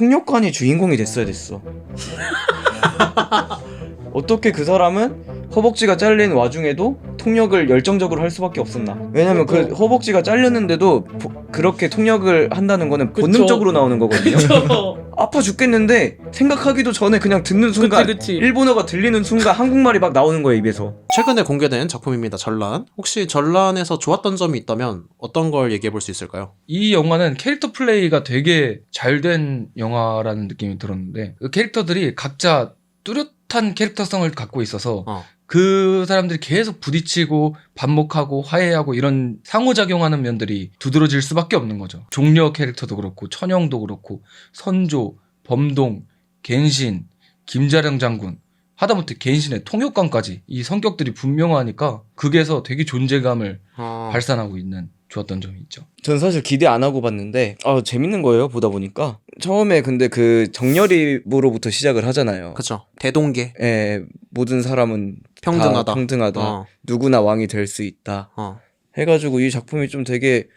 통역관이 주인공이 됐어야 됐어. 어떻게 그 사람은 허벅지가 잘린 와중에도 통역을 열정적으로 할 수밖에 없었나? 왜냐면 그 허벅지가 잘렸는데도 보- 그렇게 통역을 한다는 거는 그쵸. 본능적으로 나오는 거거든요. 그쵸. 아파 죽겠는데 생각하기도 전에 그냥 듣는 순간 그치 그치. 일본어가 들리는 순간 한국말이 막 나오는 거예요 입에서. 최근에 공개된 작품입니다. 전란. 혹시 전란에서 좋았던 점이 있다면 어떤 걸 얘기해 볼 수 있을까요? 이 영화는 캐릭터 플레이가 되게 잘 된 영화라는 느낌이 들었는데 그 캐릭터들이 각자 뚜렷한 캐릭터성을 갖고 있어서 어. 그 사람들이 계속 부딪히고 반목하고 화해하고 이런 상호작용하는 면들이 두드러질 수밖에 없는 거죠. 종려 캐릭터도 그렇고 천영도 그렇고 선조, 범동, 겐신, 김자령 장군 하다못해 겐신의 통역관까지 이 성격들이 분명하니까 극에서 되게 존재감을 어. 발산하고 있는 좋았던 점이 있죠. 전 사실 기대 안 하고 봤는데 아 재밌는 거예요 보다 보니까 처음에 근데 그 정렬입으로부터 시작을 하잖아요. 그쵸. 대동계. 예, 모든 사람은 다 평등하다. 평등하다. 어. 누구나 왕이 될 수 있다. 어. 해가지고 이 작품이 좀 되게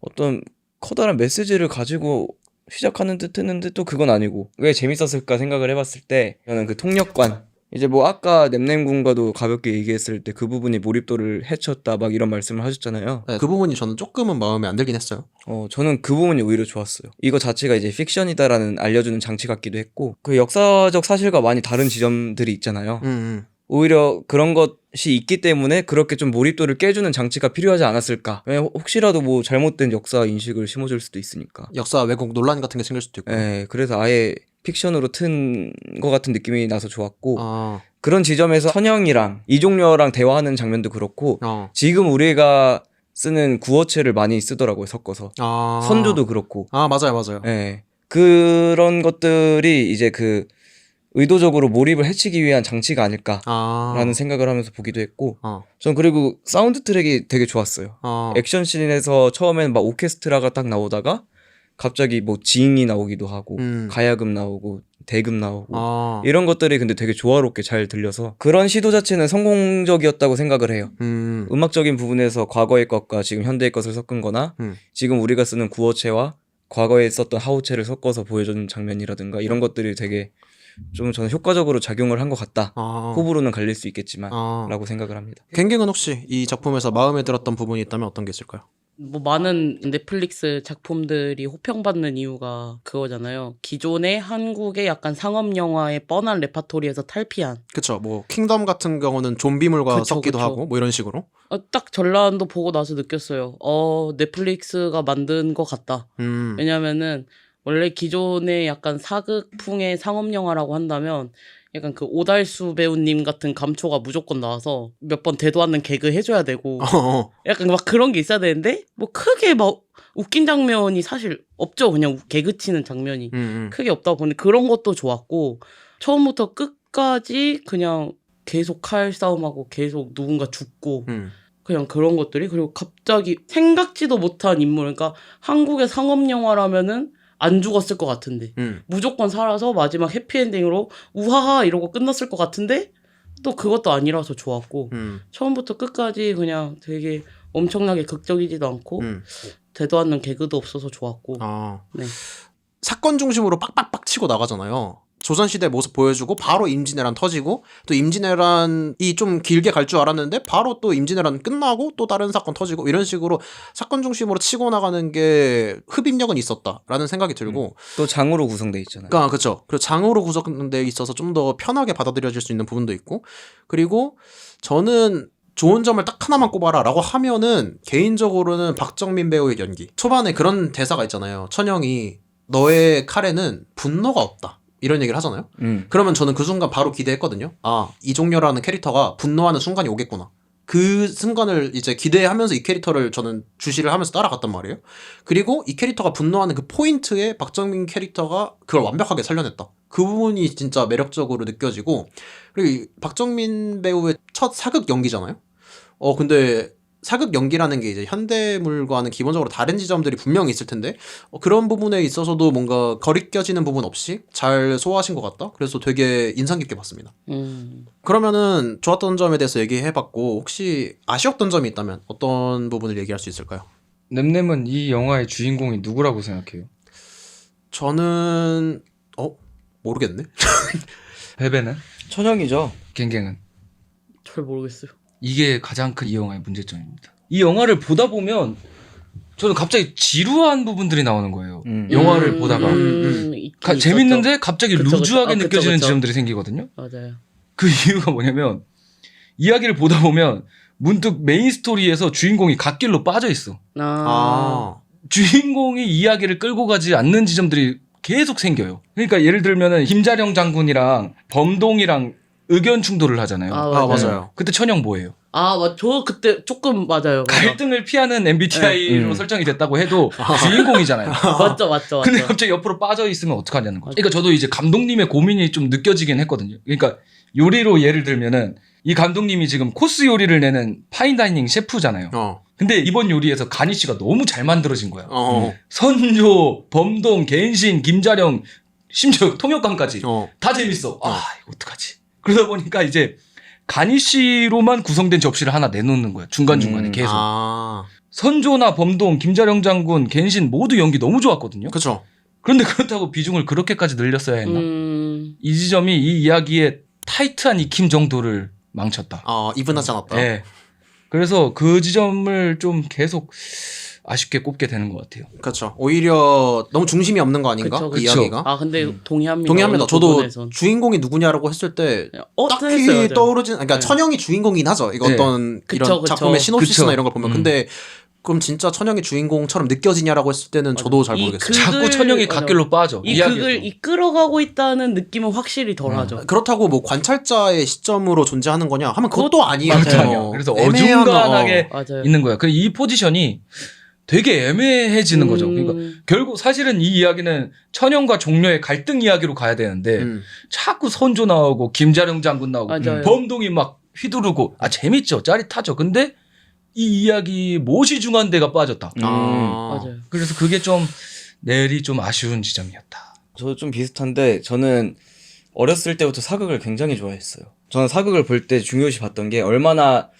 어떤 커다란 메시지를 가지고 시작하는 듯 했는데 또 그건 아니고 왜 재밌었을까 생각을 해봤을 때 저는 그 통역관 이제 뭐 아까 냄냄군과도 가볍게 얘기했을 때 그 부분이 몰입도를 해쳤다 막 이런 말씀을 하셨잖아요. 네, 그 부분이 저는 조금은 마음에 안 들긴 했어요. 어, 저는 그 부분이 오히려 좋았어요. 이거 자체가 이제 픽션이다라는 알려주는 장치 같기도 했고, 그 역사적 사실과 많이 다른 지점들이 있잖아요. 음, 음. 오히려 그런 것이 있기 때문에 그렇게 좀 몰입도를 깨주는 장치가 필요하지 않았을까. 왜냐면 혹시라도 뭐 잘못된 역사 인식을 심어줄 수도 있으니까. 역사 왜곡 논란 같은 게 생길 수도 있고. 예, 그래서 아예 픽션으로 튼 것 같은 느낌이 나서 좋았고, 어. 그런 지점에서 선영이랑 이종려랑 대화하는 장면도 그렇고, 어. 지금 우리가 쓰는 구어체를 많이 쓰더라고요, 섞어서. 아. 선조도 그렇고. 아, 맞아요, 맞아요. 예. 그런 것들이 이제 그 의도적으로 몰입을 해치기 위한 장치가 아닐까라는 아. 생각을 하면서 보기도 했고 어. 전 그리고 사운드 트랙이 되게 좋았어요. 어. 액션 씬에서 처음엔 막 오케스트라가 딱 나오다가 갑자기 뭐 지잉이 나오기도 하고 음. 가야금 나오고 대금 나오고 어. 이런 것들이 근데 되게 조화롭게 잘 들려서 그런 시도 자체는 성공적이었다고 생각을 해요. 음. 음악적인 부분에서 과거의 것과 지금 현대의 것을 섞은 거나 음. 지금 우리가 쓰는 구어체와 과거에 썼던 하우체를 섞어서 보여주는 장면이라든가 이런 것들이 되게 좀 저는 효과적으로 작용을 한 것 같다. 어. 호불호는 갈릴 수 있겠지만 어. 라고 생각을 합니다. 갱갱은 혹시 이 작품에서 마음에 들었던 부분이 있다면 어떤 게 있을까요? 뭐 많은 넷플릭스 작품들이 호평받는 이유가 그거잖아요. 기존의 한국의 약간 상업 영화의 뻔한 레파토리에서 탈피한. 그쵸. 뭐 킹덤 같은 경우는 좀비물과 그쵸, 섞기도 그쵸. 하고 뭐 이런 식으로. 어, 딱 전란도 보고 나서 느꼈어요. 어 넷플릭스가 만든 것 같다. 음. 왜냐면은 원래 기존의 약간 사극풍의 상업 영화라고 한다면 약간 그 오달수 배우님 같은 감초가 무조건 나와서 몇 번 대도 않는 개그 해줘야 되고 어, 어. 약간 막 그런 게 있어야 되는데 뭐 크게 막 웃긴 장면이 사실 없죠. 그냥 개그 치는 장면이 음, 음. 크게 없다 보니 그런 것도 좋았고 처음부터 끝까지 그냥 계속 칼 싸움하고 계속 누군가 죽고 음. 그냥 그런 것들이 그리고 갑자기 생각지도 못한 인물 그러니까 한국의 상업 영화라면은 안 죽었을 것 같은데 음. 무조건 살아서 마지막 해피엔딩으로 우하하 이러고 끝났을 것 같은데 또 그것도 아니라서 좋았고 음. 처음부터 끝까지 그냥 되게 엄청나게 극적이지도 않고 음. 대도 않는 개그도 없어서 좋았고 아. 네. 사건 중심으로 빡빡빡 치고 나가잖아요. 조선시대 모습 보여주고 바로 임진왜란 터지고 또 임진왜란이 좀 길게 갈 줄 알았는데 바로 또 임진왜란 끝나고 또 다른 사건 터지고 이런 식으로 사건 중심으로 치고 나가는 게 흡입력은 있었다라는 생각이 들고 또 장으로 구성돼 있잖아요. 그러니까 그렇죠. 그리고 장으로 구성돼 있어서 좀 더 편하게 받아들여질 수 있는 부분도 있고 그리고 저는 좋은 점을 딱 하나만 꼽아라라고 하면은 개인적으로는 박정민 배우의 연기. 초반에 그런 대사가 있잖아요. 천영이 너의 칼에는 분노가 없다. 이런 얘기를 하잖아요. 음. 그러면 저는 그 순간 바로 기대했거든요. 아, 이종려라는 캐릭터가 분노하는 순간이 오겠구나. 그 순간을 이제 기대하면서 이 캐릭터를 저는 주시를 하면서 따라갔단 말이에요. 그리고 이 캐릭터가 분노하는 그 포인트에 박정민 캐릭터가 그걸 완벽하게 살려냈다. 그 부분이 진짜 매력적으로 느껴지고 그리고 이 박정민 배우의 첫 사극 연기잖아요. 어 근데 사극 연기라는 게 이제 현대물과는 기본적으로 다른 지점들이 분명히 있을 텐데 어, 그런 부분에 있어서도 뭔가 거리껴지는 부분 없이 잘 소화하신 것 같다. 그래서 되게 인상 깊게 봤습니다. 음. 그러면은 좋았던 점에 대해서 얘기해봤고 혹시 아쉬웠던 점이 있다면 어떤 부분을 얘기할 수 있을까요? 냄냄은 이 영화의 주인공이 누구라고 생각해요? 저는 어 모르겠네. 베베는 천영이죠. 갱갱은 잘 모르겠어요. 이게 가장 큰 이 영화의 문제점입니다. 이 영화를 보다 보면 저는 갑자기 지루한 부분들이 나오는 거예요. 음. 영화를 보다가 있긴 가- 있었죠. 재밌는데 갑자기 그쵸, 그쵸. 루즈하게 아, 그쵸, 느껴지는 그쵸. 지점들이 생기거든요. 맞아요. 그 이유가 뭐냐면 이야기를 보다 보면 문득 메인 스토리에서 주인공이 갓길로 빠져 있어. 아, 아, 주인공이 이야기를 끌고 가지 않는 지점들이 계속 생겨요. 그러니까 예를 들면은 김자령 장군이랑 범동이랑 의견 충돌을 하잖아요. 아, 아 맞아요. 맞아요. 그때 천영 뭐예요? 아, 맞, 저 그때 조금 맞아요. 맞아. 갈등을 피하는 MBTI로 음. 설정이 됐다고 해도 주인공이잖아요. 맞죠, 맞죠, 맞죠. 근데 갑자기 옆으로 빠져 있으면 어떡하냐는 거죠. 그러니까 저도 이제 감독님의 고민이 좀 느껴지긴 했거든요. 그러니까 요리로 예를 들면은 이 감독님이 지금 코스 요리를 내는 파인다이닝 셰프잖아요. 어, 근데 이번 요리에서 가니 씨가 너무 잘 만들어진 거야. 어, 선조, 범동, 갱신, 김자령, 심지어 통역관까지 어, 다 재밌어. 아, 이거 어떡하지? 그러다 보니까 이제 가니 씨로만 구성된 접시를 하나 내놓는 거야. 중간중간에 음, 계속. 아, 선조나 범동, 김자령 장군, 갱신 모두 연기 너무 좋았거든요. 그쵸. 그런데 그렇다고 비중을 그렇게까지 늘렸어야 했나? 음, 이 지점이 이 이야기의 타이트한 익힘 정도를 망쳤다. 아, 이분하지 않았다. 네. 그래서 그 지점을 좀 계속 아쉽게 꼽게 되는 것 같아요. 그렇죠. 오히려 너무 중심이 없는 거 아닌가? 그쵸, 그 그쵸. 이야기가. 아, 근데 동의합니다. 동의합니다. 어느 저도 부분에선. 주인공이 누구냐라고 했을 때 그냥, 어, 딱히 했어요, 맞아요. 떠오르진 그러니까 네. 천영이 주인공이긴 하죠. 이거 네. 어떤 그쵸, 이런 그쵸. 작품의 시놉시스나 그쵸. 이런 걸 보면 음. 근데 그럼 진짜 천영이 주인공처럼 느껴지냐라고 했을 때는 저도 잘 이 모르겠어요. 그- 자꾸 천영이 맞아. 갓길로 빠져. 이 이야기에서. 극을 이끌어가고 있다는 느낌은 확실히 덜하죠. 그렇다고 뭐 관찰자의 시점으로 존재하는 거냐 하면 그것도 아니에요. 맞아요. 그래서 애매한, 어중간하게 맞아요. 있는 거야. 그이 포지션이 되게 애매해지는 거죠. 그러니까 음, 결국 사실은 이 이야기는 천영과 종려의 갈등 이야기로 가야 되는데 음. 자꾸 선조 나오고 김자령 장군 나오고 맞아요. 범동이 막 휘두르고 아 재밌죠 짜릿하죠 근데 이 이야기 무엇이 중요한 데가 빠졌다 음. 아. 맞아요. 그래서 그게 좀 내리 좀 아쉬운 지점이었다 저도 좀 비슷한데 저는 어렸을 때부터 사극을 굉장히 좋아했어요. 저는 사극을 볼 때 중요시 봤던 게 얼마나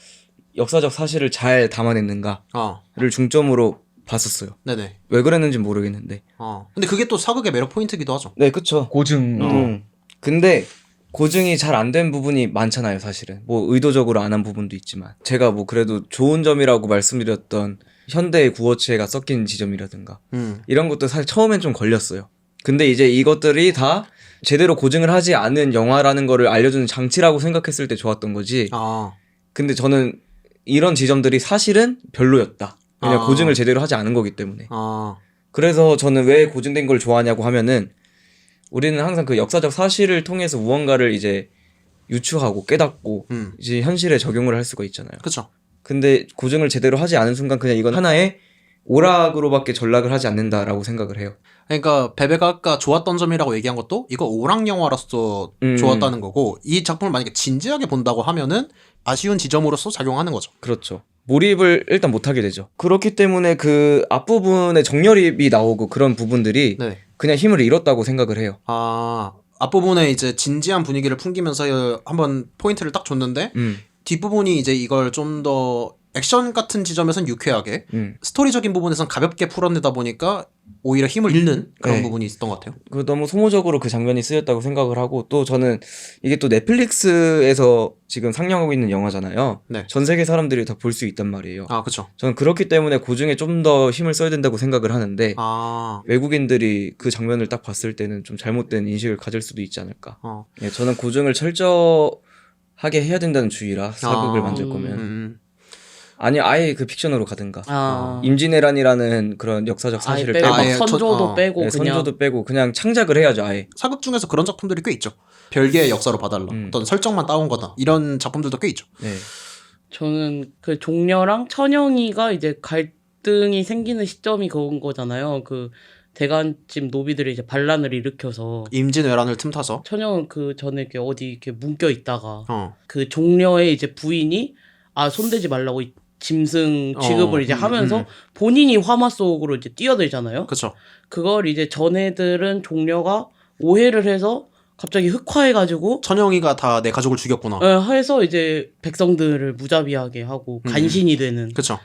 역사적 사실을 잘 담아냈는가를 아, 중점으로 봤었어요. 네네. 왜 그랬는지 모르겠는데. 아, 근데 그게 또 사극의 매력 포인트기도 하죠. 네, 그쵸. 고증 어. 음. 근데 고증이 잘 안 된 부분이 많잖아요, 사실은. 뭐 의도적으로 안 한 부분도 있지만. 제가 뭐 그래도 좋은 점이라고 말씀드렸던 현대의 구어체가 섞인 지점이라든가 음. 이런 것도 사실 처음엔 좀 걸렸어요. 근데 이제 이것들이 다 제대로 고증을 하지 않은 영화라는 거를 알려주는 장치라고 생각했을 때 좋았던 거지. 아, 근데 저는 이런 지점들이 사실은 별로였다. 왜냐 아. 고증을 제대로 하지 않은 거기 때문에. 아, 그래서 저는 왜 고증된 걸 좋아하냐고 하면은 우리는 항상 그 역사적 사실을 통해서 무언가를 이제 유추하고 깨닫고 음. 이제 현실에 적용을 할 수가 있잖아요. 그쵸. 근데 고증을 제대로 하지 않은 순간 그냥 이건 하나의 오락으로밖에 전락을 하지 않는다라고 생각을 해요. 그러니까 베베가 아까 좋았던 점이라고 얘기한 것도 이거 오락 영화로서 음. 좋았다는 거고 이 작품을 만약에 진지하게 본다고 하면은 아쉬운 지점으로서 작용하는 거죠. 그렇죠. 몰입을 일단 못하게 되죠. 그렇기 때문에 그 앞부분에 정렬입이 나오고 그런 부분들이 네. 그냥 힘을 잃었다고 생각을 해요. 아 앞부분에 이제 진지한 분위기를 풍기면서 한번 포인트를 딱 줬는데 음, 뒷부분이 이제 이걸 좀 더 액션 같은 지점에선 유쾌하게 음. 스토리적인 부분에선 가볍게 풀어내다 보니까 오히려 힘을 잃는 그런 네. 부분이 있었던 것 같아요. 그 너무 소모적으로 그 장면이 쓰였다고 생각을 하고 또 저는 이게 또 넷플릭스에서 지금 상영하고 있는 영화잖아요. 네. 전 세계 사람들이 다 볼 수 있단 말이에요. 아 그쵸. 저는 그렇기 때문에 고증에 좀 더 힘을 써야 된다고 생각을 하는데 아 외국인들이 그 장면을 딱 봤을 때는 좀 잘못된 인식을 가질 수도 있지 않을까. 어. 예, 저는 고증을 철저하게 해야 된다는 주의라 사극을 아. 만들 음. 거면 음. 아니 아예 그 픽션으로 가든가 아, 임진왜란이라는 그런 역사적 아예 사실을 빼고 빼고 아, 예, 막 선조도 저- 어. 빼고 네, 그냥 선조도 빼고 그냥 창작을 해야죠 아예 사극 중에서 그런 작품들이 꽤 있죠. 별개의 역사로 봐달라. 음. 어떤 설정만 따온 거다. 이런 작품들도 꽤 있죠. 네. 저는 그 종려랑 천영이가 이제 갈등이 생기는 시점이 그건 거잖아요. 그 대간집 노비들이 이제 반란을 일으켜서 임진왜란을 틈타서. 천영은 그 전에 이렇게 어디 이렇게 뭉겨 있다가 어. 그 종려의 이제 부인이 아 손대지 말라고 이 짐승 취급을 어, 이제 음, 하면서 음. 본인이 화마 속으로 이제 뛰어들잖아요. 그쵸. 그걸 이제 전애들은 종려가 오해를 해서 갑자기 흑화해가지고 천영이가 다 내 가족을 죽였구나. 어, 해서 이제 백성들을 무자비하게 하고 음. 간신이 되는 그쵸.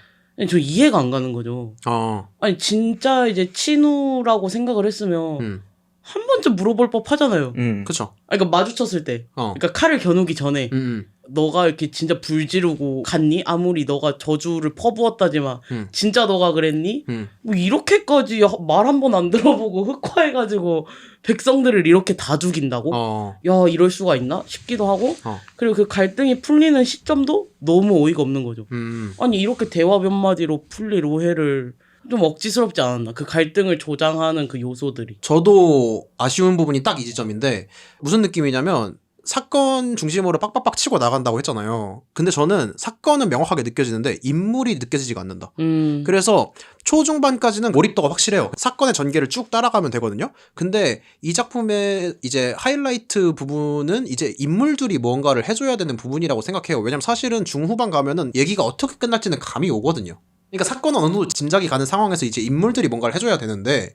저 이해가 안 가는 거죠. 어. 아니 진짜 이제 친우라고 생각을 했으면 음. 한 번쯤 물어볼 법 하잖아요. 음. 그쵸. 아, 그러니까 마주쳤을 때, 어. 그러니까 칼을 겨누기 전에 음, 음. 너가 이렇게 진짜 불 지르고 갔니? 아무리 너가 저주를 퍼부었다지만 음. 진짜 너가 그랬니? 음. 뭐 이렇게까지 말 한 번 안 들어보고 흑화해가지고 백성들을 이렇게 다 죽인다고? 어. 야 이럴 수가 있나 싶기도 하고 어. 그리고 그 갈등이 풀리는 시점도 너무 어이가 없는 거죠. 음. 아니 이렇게 대화 몇 마디로 풀릴 오해를 좀 억지스럽지 않았나? 그 갈등을 조장하는 그 요소들이. 저도 아쉬운 부분이 딱 이 지점인데 무슨 느낌이냐면 사건 중심으로 빡빡빡 치고 나간다고 했잖아요. 근데 저는 사건은 명확하게 느껴지는데 인물이 느껴지지가 않는다. 음. 그래서 초중반까지는 몰입도가 확실해요. 사건의 전개를 쭉 따라가면 되거든요. 근데 이 작품의 이제 하이라이트 부분은 이제 인물들이 뭔가를 해줘야 되는 부분이라고 생각해요. 왜냐면 사실은 중후반 가면은 얘기가 어떻게 끝날지는 감이 오거든요. 그러니까 사건은 어느 정도 짐작이 가는 상황에서 이제 인물들이 뭔가를 해줘야 되는데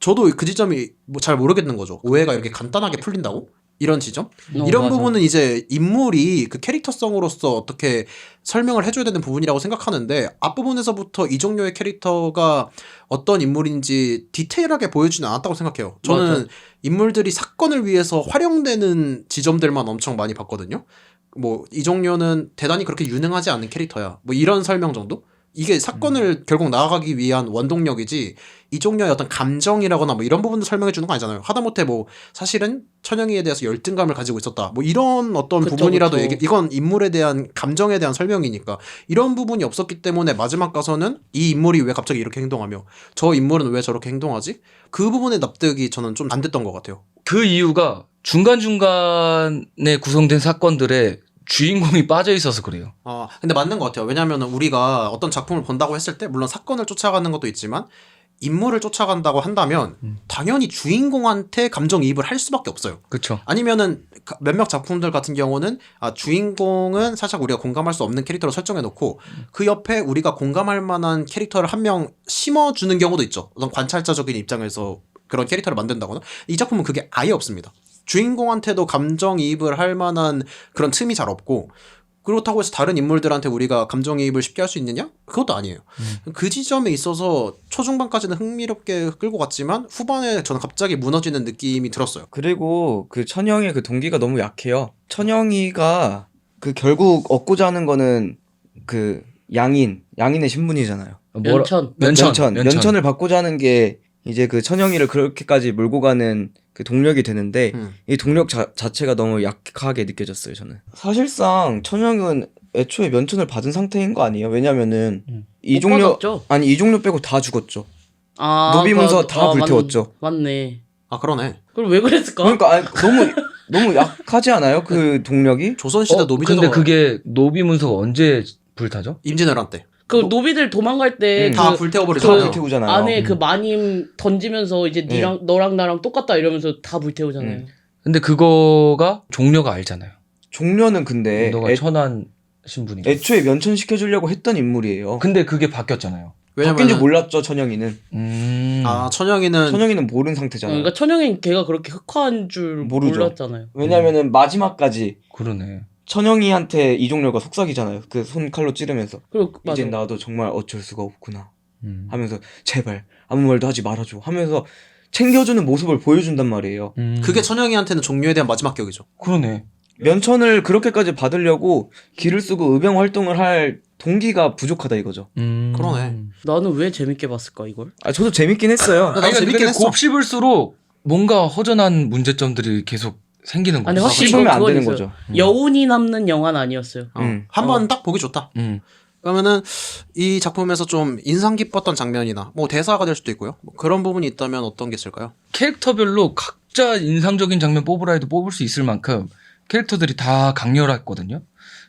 저도 그 지점이 뭐 잘 모르겠는 거죠. 오해가 이렇게 간단하게 풀린다고? 이런 지점? 어, 이런 맞아. 부분은 이제 인물이 그 캐릭터성으로서 어떻게 설명을 해줘야 되는 부분이라고 생각하는데 앞부분에서부터 이 종류의 캐릭터가 어떤 인물인지 디테일하게 보여주진 않았다고 생각해요. 저는 맞아. 인물들이 사건을 위해서 활용되는 지점들만 엄청 많이 봤거든요. 뭐 이 종류는 대단히 그렇게 유능하지 않은 캐릭터야. 뭐 이런 설명 정도? 이게 사건을 결국 나아가기 위한 원동력이지 이 종류의 어떤 감정이라거나 뭐 이런 부분도 설명해 주는 거 아니잖아요. 하다못해 뭐 사실은 천영이에 대해서 열등감을 가지고 있었다. 뭐 이런 어떤 그쵸, 부분이라도 그쵸. 얘기, 이건 인물에 대한 감정에 대한 설명이니까 이런 부분이 없었기 때문에 마지막 가서는 이 인물이 왜 갑자기 이렇게 행동하며 저 인물은 왜 저렇게 행동하지? 그 부분의 납득이 저는 좀 안 됐던 것 같아요. 그 이유가 중간중간에 구성된 사건들에 주인공이 빠져 있어서 그래요. 어, 근데 맞는 것 같아요. 왜냐하면 우리가 어떤 작품을 본다고 했을 때, 물론 사건을 쫓아가는 것도 있지만, 인물을 쫓아간다고 한다면, 음. 당연히 주인공한테 감정이입을 할 수밖에 없어요. 그쵸. 아니면은 가- 몇몇 작품들 같은 경우는 아, 주인공은 살짝 우리가 공감할 수 없는 캐릭터로 설정해 놓고 그 옆에 우리가 공감할 만한 캐릭터를 한 명 심어 주는 경우도 있죠. 어떤 관찰자적인 입장에서 그런 캐릭터를 만든다거나 이 작품은 그게 아예 없습니다. 주인공한테도 감정이입을 할 만한 그런 틈이 잘 없고 그렇다고 해서 다른 인물들한테 우리가 감정이입을 쉽게 할 수 있느냐? 그것도 아니에요. 그 지점에 있어서 초중반까지는 흥미롭게 끌고 갔지만 후반에 저는 갑자기 무너지는 느낌이 들었어요. 그리고 그 천영의 그 동기가 너무 약해요. 천영이가 그 결국 얻고자 하는 거는 그 양인, 양인의 신분이잖아요. 뭐라- 연천. 면천, 면천, 면천. 면천 을 받고자 하는 게 이제 그 천영이를 그렇게까지 몰고 가는 그 동력이 되는데 음. 이 동력 자, 자체가 너무 약하게 느껴졌어요 저는. 사실상 천영은 애초에 면천을 받은 상태인 거 아니에요? 왜냐면은 음. 이못 종류 받았죠? 아니 이 종류 빼고 다 죽었죠. 아, 노비문서 그- 다 아, 불태웠죠. 맞, 맞네. 아 그러네. 그럼 왜 그랬을까? 그러니까 아니, 너무 너무 약하지 않아요? 그 동력이? 조선시대 어, 노비제도가 근데 그게 노비 문서가 언제 불타죠? 임진왜란 때. 그 노비들 도망갈 때 음. 그다다 불태워버리잖아요. 불태우잖아요. 안에 음. 그 마님 던지면서 이제 네. 니랑 너랑 나랑 똑같다 이러면서 다 불태우잖아요. 음. 근데 그거가 종료가 알잖아요. 종려는 근데 너가 애, 천한 신분이고. 애초에 면천시켜 주려고 했던 인물이에요. 근데 그게 바뀌었잖아요. 바뀐 줄 왜냐면 몰랐죠 천영이는. 음. 아 천영이는 천영이는 모르는 어, 상태잖아요. 그러니까 천영이 걔가 그렇게 흑화한 줄 모르죠. 몰랐잖아요. 왜냐면은 마지막까지 그러네. 천영이한테 이종렬가 속삭이잖아요. 그 손 칼로 찌르면서 그리고 맞아. 이제 나도 정말 어쩔 수가 없구나 음. 하면서 제발 아무 말도 하지 말아줘 하면서 챙겨주는 모습을 보여준단 말이에요. 음. 그게 천영이한테는 종료에 대한 마지막 격이죠. 그러네. 면천을 그렇게까지 받으려고 기를 쓰고 의병 활동을 할 동기가 부족하다 이거죠. 음. 그러네. 나는 왜 재밌게 봤을까 이걸? 아 저도 재밌긴 했어요. 나도 아니, 그러니까 재밌긴 근데 했어. 곱씹을수록 뭔가 허전한 문제점들이 계속 생기는 거죠. 아니, 확실히 씹으면 안 되는 있어요. 거죠. 음. 여운이 남는 영화는 아니었어요. 어, 음. 한번 딱 보기 좋다. 음. 그러면은 이 작품에서 좀 인상 깊었던 장면이나 뭐 대사가 될 수도 있고요. 뭐 그런 부분이 있다면 어떤 게 있을까요? 캐릭터별로 각자 인상적인 장면 뽑으라 해도 뽑을 수 있을 만큼 캐릭터들이 다 강렬했거든요.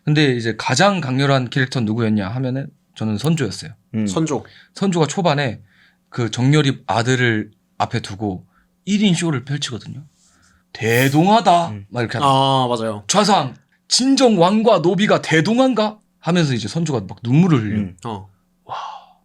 근데 이제 가장 강렬한 캐릭터는 누구였냐 하면은 저는 선조였어요. 음. 선조. 선조가 초반에 그 정열이 아들을 앞에 두고 1인 쇼를 펼치거든요. 대동하다. 음. 막 이렇게 하면서 아 맞아요. 좌상 진정 왕과 노비가 대동한가 하면서 이제 선조가 막 눈물을 흘려. 음. 어.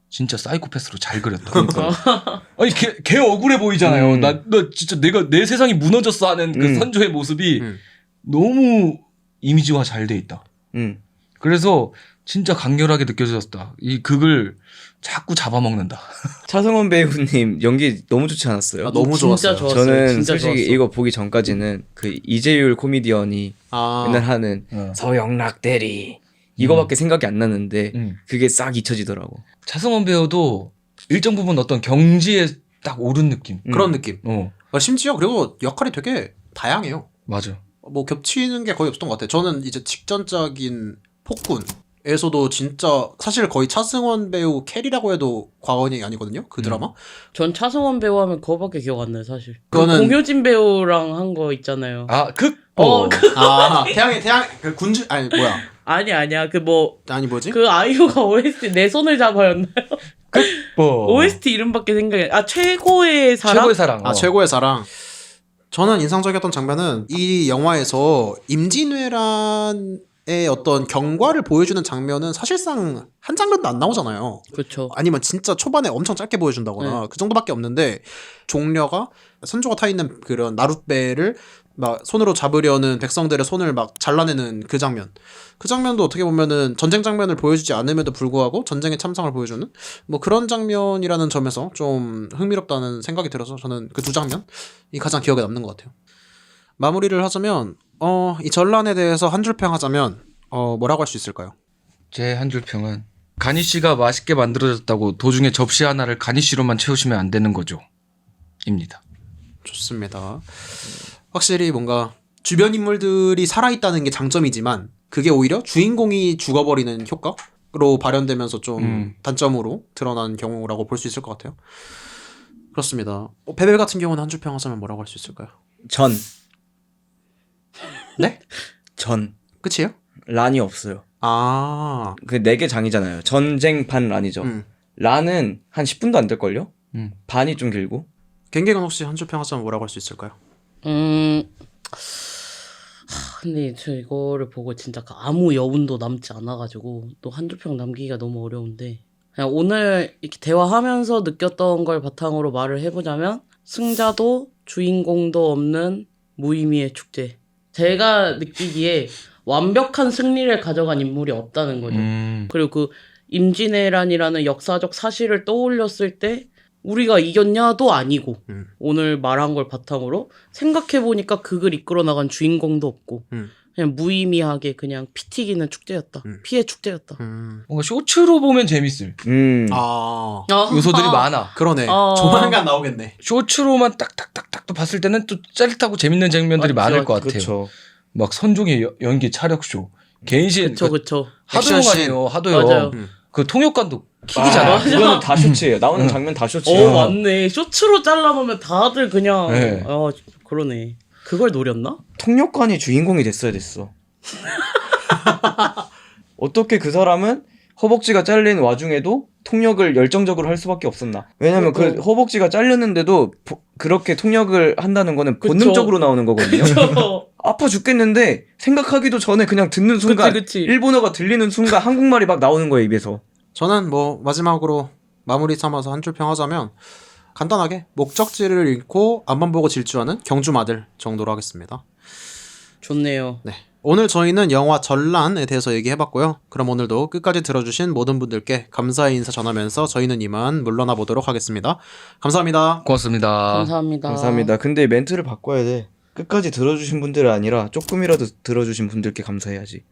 진짜 사이코패스로 잘 그렸다. 그러니까. 아니 걔, 걔 억울해 보이잖아요. 음. 나, 나 진짜 내가 내 세상이 무너졌어 하는 그 음. 선조의 모습이 음. 너무 이미지화 잘 돼 있다. 음. 그래서 진짜 강렬하게 느껴졌다. 이 극을 자꾸 잡아먹는다. 차승원 배우님 연기 너무 좋지 않았어요? 아, 너무 진짜 좋았어요. 좋았어요. 저는 진짜 솔직히 좋았어. 이거 보기 전까지는 그 이재율 코미디언이 아, 맨날 하는 어. 서영락 대리 이거밖에 생각이 안 나는데 음. 그게 싹 잊혀지더라고. 차승원 배우도 일정 부분 어떤 경지에 딱 오른 느낌. 음. 그런 느낌. 어, 아, 심지어 그리고 역할이 되게 다양해요. 맞아. 뭐 겹치는 게 거의 없었던 것 같아요. 저는 이제 직전작인 폭군 에서도 진짜 사실 거의 차승원 배우 캐리라고 해도 과언이 아니거든요. 그 음. 드라마. 전 차승원 배우 하면 그거밖에 기억 안 나요 사실. 그 그거는- 공효진 배우랑 한 거 있잖아요. 아, 극. 어, 아 태양의 태양 그 군주 아니 뭐야 아니 아니야 그 뭐 그 아니 뭐지? 아이유가 OST 내 손을 잡아였나요? 뭐. OST 이름밖에 생각이 안- 아 최고의 사랑. 최고의 사랑. 아 어. 최고의 사랑. 저는 인상적이었던 장면은 이 영화에서 임진왜란 의 어떤 경과를 보여주는 장면은 사실상 한 장면도 안 나오잖아요. 그렇죠. 아니면 진짜 초반에 엄청 짧게 보여준다거나 그 정도밖에 없는데 종려가 선조가 타 있는 그런 나룻배를 막 손으로 잡으려는 백성들의 손을 막 잘라내는 그 장면. 그 장면도 어떻게 보면은 전쟁 장면을 보여주지 않음에도 불구하고 전쟁의 참상을 보여주는 뭐 그런 장면이라는 점에서 좀 흥미롭다는 생각이 들어서 저는 그 두 장면이 가장 기억에 남는 것 같아요. 마무리를 하자면 어 이 전란에 대해서 한 줄 평 하자면 어 뭐라고 할 수 있을까요? 제 한 줄 평은 가니쉬가 맛있게 만들어졌다고 도중에 접시 하나를 가니쉬로만 채우시면 안 되는 거죠. 입니다. 좋습니다. 확실히 뭔가 주변 인물들이 살아있다는 게 장점이지만 그게 오히려 주인공이 죽어버리는 효과로 발현되면서 좀 음. 단점으로 드러난 경우라고 볼 수 있을 것 같아요. 그렇습니다. 어, 베벨 같은 경우는 한 줄 평 하자면 뭐라고 할 수 있을까요? 전, 네? 전 끝이에요? 란이 없어요. 아, 그 네 개 장이잖아요. 전쟁 반 란이죠. 음. 란은 한 10분도 안 될 걸요? 음. 반이 좀 길고. 갱갱은 혹시 한줄 평하자면 뭐라고 할 수 있을까요? 음. 하, 근데 저 이거를 보고 진짜 그 아무 여운도 남지 않아가지고 또 한줄 평 남기기가 너무 어려운데 그냥 오늘 이렇게 대화하면서 느꼈던 걸 바탕으로 말을 해보자면 승자도 주인공도 없는 무의미의 축제. 제가 느끼기에 완벽한 승리를 가져간 인물이 없다는 거죠. 음. 그리고 그 임진왜란이라는 역사적 사실을 떠올렸을 때 우리가 이겼냐도 아니고 음. 오늘 말한 걸 바탕으로 생각해 보니까 그걸 이끌어 나간 주인공도 없고 음. 그냥 무의미하게 그냥 피 튀기는 축제였다. 음. 피해 축제였다. 음. 뭔가 쇼츠로 보면 재밌을 음. 아, 요소들이 많아. 그러네. 어. 조만간 나오겠네. 쇼츠로만 딱딱딱딱 또 봤을 때는 또 짜릿하고 재밌는 장면들이 맞죠. 많을 것 같아요. 그렇죠. 막 선종의 여- 연기 차력쇼, 개인신 그쵸 그 그쵸. 하도영 액션씬. 아니에요. 하도영. 맞아요. 음. 그 통역관도 아, 킥이잖아. 그거는 다 쇼츠예요. 나오는 응. 장면 다 쇼츠예요. 어 맞네. 쇼츠로 잘라놓으면 다들 그냥 네. 아 그러네. 그걸 노렸나? 통역관이 주인공이 됐어야 됐어. 어떻게 그 사람은 허벅지가 잘린 와중에도 통역을 열정적으로 할 수밖에 없었나? 왜냐면 그 어. 허벅지가 잘렸는데도 보- 그렇게 통역을 한다는 거는 그쵸. 본능적으로 나오는 거거든요. 그쵸. 아파 죽겠는데 생각하기도 전에 그냥 듣는 순간 그치. 일본어가 들리는 순간 한국말이 막 나오는 거예요 입에서. 저는 뭐 마지막으로 마무리 삼아서 한 줄 평하자면 간단하게 목적지를 잃고 앞만 보고 질주하는 경주마들 정도로 하겠습니다. 좋네요. 네. 오늘 저희는 영화 전란에 대해서 얘기해봤고요. 그럼 오늘도 끝까지 들어주신 모든 분들께 감사의 인사 전하면서 저희는 이만 물러나 보도록 하겠습니다. 감사합니다. 고맙습니다. 감사합니다. 감사합니다. 근데 멘트를 바꿔야 돼. 끝까지 들어주신 분들이 아니라 조금이라도 들어주신 분들께 감사해야지.